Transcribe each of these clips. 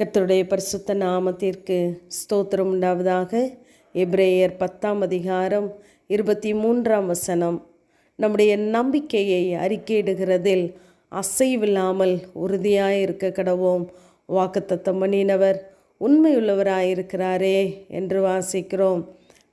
கர்த்தருடைய பரிசுத்த நாமத்திற்கு ஸ்தோத்திரம் உண்டாவதாக. எப்ரேயர் பத்தாம் அதிகாரம் இருபத்தி மூன்றாம் வசனம். நம்முடைய நம்பிக்கையை அறிக்கையிடுகிறதில் அசைவில்லாமல் உறுதியாக இருக்க கடவோம். வாக்குத்தத்தம் பண்ணினவர் உண்மையுள்ளவராயிருக்கிறாரே என்று வாசிக்கிறோம்.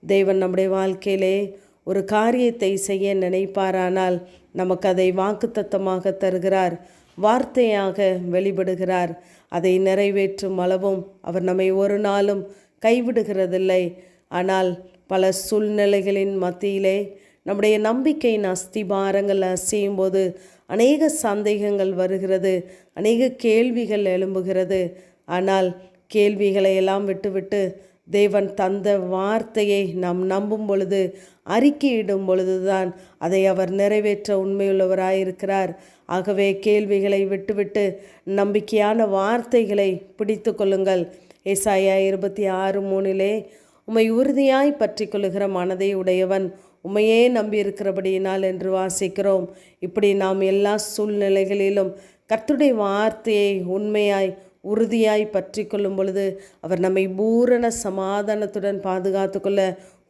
தேவன் நம்முடைய வாழ்க்கையிலே ஒரு காரியத்தை செய்ய நினைப்பாரானால் நமக்கு அதை வாக்குத்தத்தமாக தருகிறார். வார்த்தையாக வெளிப்படுகிறார். அதை நிறைவேற்றும் அளவும் அவர் நம்மை ஒரு நாளும் கைவிடுகிறதில்லை. ஆனால் பல சூழ்நிலைகளின் மத்தியிலே நம்முடைய நம்பிக்கையின் அஸ்திபாரங்கள் அசையும் போது அநேக சந்தேகங்கள் வருகிறது. அநேக கேள்விகள் எழும்புகிறது. ஆனால் கேள்விகளை எல்லாம் விட்டுவிட்டு தேவன் தந்த வார்த்தையை நாம் நம்பும் பொழுது அறிக்கையிடும் பொழுதுதான் அதை அவர் நிறைவேற்ற உண்மையுள்ளவராயிருக்கிறார். ஆகவே கேள்விகளை விட்டுவிட்டு நம்பிக்கையான வார்த்தைகளை பிடித்து கொள்ளுங்கள். ஏசாயா இருபத்தி ஆறு மூணிலே உம்மை உறுதியாய் பற்றி கொள்ளுகிற மனதை உடையவன் உமையே நம்பியிருக்கிறபடியினால் என்று வாசிக்கிறோம். இப்படி நாம் எல்லா சூழ்நிலைகளிலும் கர்த்துடைய வார்த்தையை உண்மையாய் உறுதியாய் பற்றி கொள்ளும் பொழுது அவர் நம்மை பூரண சமாதானத்துடன் பாதுகாத்து கொள்ள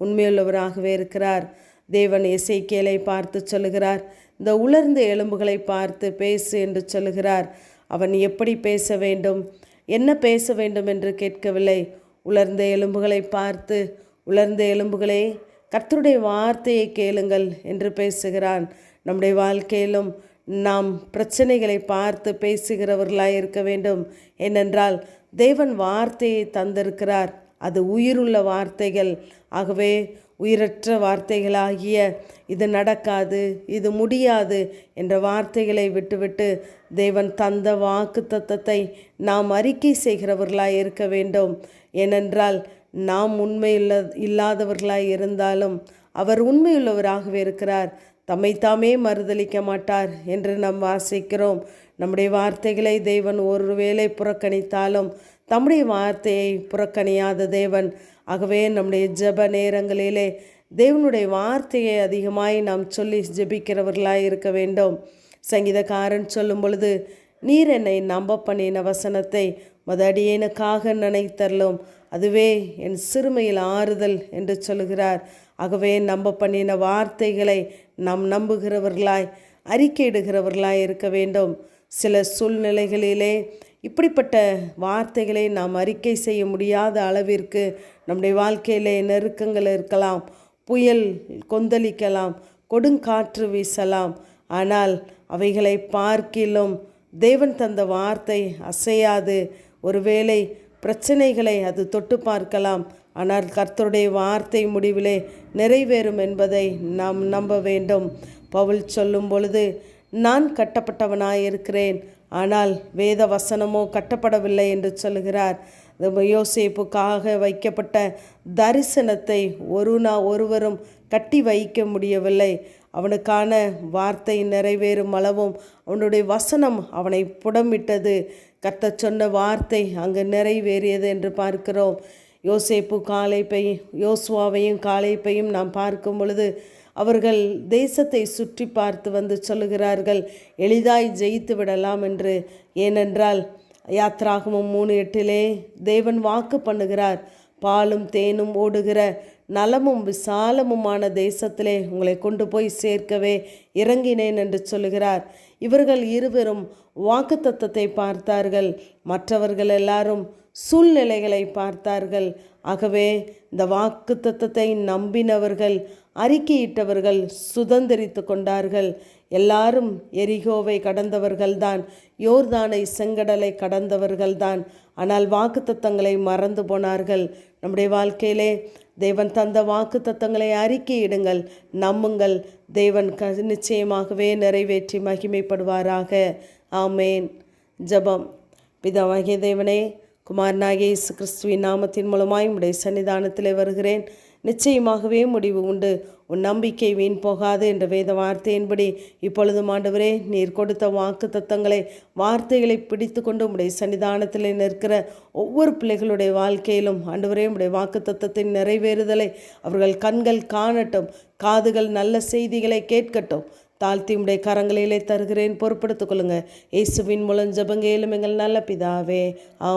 உண்மையுள்ளவராகவே இருக்கிறார். தேவன் இசைக்கேலை பார்த்து சொல்லுகிறார். இந்த உலர்ந்த எலும்புகளை பார்த்து பேசு என்று சொல்லுகிறார். அவன் எப்படி பேச வேண்டும்? என்ன பேச வேண்டும் என்று கேட்கவில்லை. உலர்ந்த எலும்புகளை பார்த்து உலர்ந்த எலும்புகளே கர்த்தருடைய வார்த்தையை கேளுங்கள் என்று பேசுகிறான். நம்முடைய வாழ்க்கையிலும் நாம் பிரச்சனைகளை பார்த்து பேசுகிறவர்களாய் இருக்க வேண்டும். ஏனென்றால் தேவன் வார்த்தையை தந்திருக்கிறார். அது உயிருள்ள வார்த்தைகள். ஆகவே உயிரற்ற வார்த்தைகளாகிய இது நடக்காது இது முடியாது என்ற வார்த்தைகளை விட்டுவிட்டு தேவன் தந்த வாக்கு தத்தத்தை நாம் அறிக்கை செய்கிறவர்களாய் இருக்க வேண்டும். ஏனென்றால் நாம் உண்மை இல்லாதவர்களாய் இருந்தாலும் அவர் உண்மையுள்ளவராகவே இருக்கிறார். தம்மைத்தாமே மறுதளிக்க மாட்டார் என்று நாம் வாசிக்கிறோம். நம்முடைய வார்த்தைகளை தேவன் ஒருவேளை புறக்கணித்தாலும் தம்முடைய வார்த்தையை புறக்கணியாத தேவன். ஆகவே நம்முடைய ஜப நேரங்களிலே தேவனுடைய வார்த்தையை அதிகமாய் நாம் சொல்லி ஜெபிக்கிறவர்களாய் இருக்க வேண்டும். சங்கீதக்காரன் சொல்லும் பொழுது நீர் என்னை நம்ப பண்ணின வசனத்தை மதடியனுக்காக நினைத்தரலும் அதுவே என் சிறுமையில் ஆறுதல் என்று சொல்கிறார் ஆகவே நம்ப பண்ணின வார்த்தைகளை நாம் நம்புகிறவர்களாய் அறிக்கையிடுகிறவர்களாய் இருக்க வேண்டும். சில சூழ்நிலைகளிலே இப்படிப்பட்ட வார்த்தைகளை நாம் அறிக்கை செய்ய முடியாத அளவிற்கு நம்முடைய வாழ்க்கையிலே நெருக்கங்கள் இருக்கலாம் புயல் கொந்தளிக்கலாம் கொடுங்காற்று வீசலாம். ஆனால் அவைகளை பார்க்கிலும் தேவன் தந்த வார்த்தை அசையாது. ஒருவேளை பிரச்சனைகளை அது தொட்டு பார்க்கலாம். ஆனால் கர்த்தருடைய வார்த்தை முடிவிலே நிறைவேறும் என்பதை நாம் நம்ப வேண்டும். பவுல் சொல்லும் பொழுது நான் கட்டப்பட்டவனாயிருக்கிறேன் ஆனால் வேத வசனமோ கட்டப்படவில்லை என்று சொல்கிறார். யோசிப்புக்காக வைக்கப்பட்ட தரிசனத்தை ஒரு நா ஒருவரும் கட்டி வைக்க முடியவில்லை. அவனுக்கான வார்த்தை நிறைவேறும் அளவும் அவனுடைய வசனம் அவனை புடமிட்டது. கத்த சொன்ன வார்த்தை அங்கு நிறைவேறியது என்று பார்க்கிறோம். யோசேப்பு காலைப்பையும் யோசுவாவையும் காலைப்பையும் நாம் பார்க்கும் பொழுது அவர்கள் தேசத்தை சுற்றி பார்த்து வந்து சொல்லுகிறார்கள் எளிதாய் ஜெயித்து விடலாம் என்று. ஏனென்றால் யாத்ராகமும் மூணு எட்டிலே தேவன் வாக்கு பண்ணுகிறார் பாலும் தேனும் ஓடுகிற நலமும் விசாலமுமான தேசத்திலே உங்களை கொண்டு போய் சேர்க்கவே இறங்கினேன் என்று சொல்லுகிறார். இவர்கள் இருவரும் வாக்கு தத்தத்தை பார்த்தார்கள் மற்றவர்கள் எல்லாரும் சூழ்நிலைகளை பார்த்தார்கள். ஆகவே இந்த வாக்கு தத்தத்தை நம்பினவர்கள் அறிக்கையிட்டவர்கள் சுதந்திரித்து கொண்டார்கள். எல்லாரும் எரிகோவை கடந்தவர்கள்தான் யோர்தானை செங்கடலை கடந்தவர்கள்தான். ஆனால் வாக்கு தத்தங்களை மறந்து போனார்கள். நம்முடைய வாழ்க்கையிலே தேவன் தந்த வாக்கு தத்தங்களை அறிக்கையிடுங்கள் நம்புங்கள். தேவன் க நிச்சயமாகவே நிறைவேற்றி மகிமைப்படுவாராக. ஆமேன். ஜபம். பிதாவாகிய தேவனே குமாரனாகிய இயேசு கிறிஸ்துவின் நாமத்தின் மூலமாய் உடைய சன்னிதானத்தில் வருகிறேன். நிச்சயமாகவே முடிவு உண்டு. உன் நம்பிக்கை வீண் போகாது என்ற வேத வார்த்தையின்படி இப்பொழுது ஆண்டவரே நீர் கொடுத்த வாக்கு தத்தங்களை வார்த்தைகளை பிடித்து கொண்டு உடைய சன்னிதானத்தில் நிற்கிற ஒவ்வொரு பிள்ளைகளுடைய வாழ்க்கையிலும் ஆண்டவரே உடைய வாக்கு தத்தத்தின் நிறைவேறுதலை அவர்கள் கண்கள் காணட்டும். காதுகள் நல்ல செய்திகளை கேட்கட்டும். தாழ்த்தி உடைய கரங்களிலே தருகிறேன். பொறுப்படுத்திக் கொள்ளுங்க. இயேசுவின் மூலம் ஜபங்கேலும் எங்கள் நல்ல பிதாவே.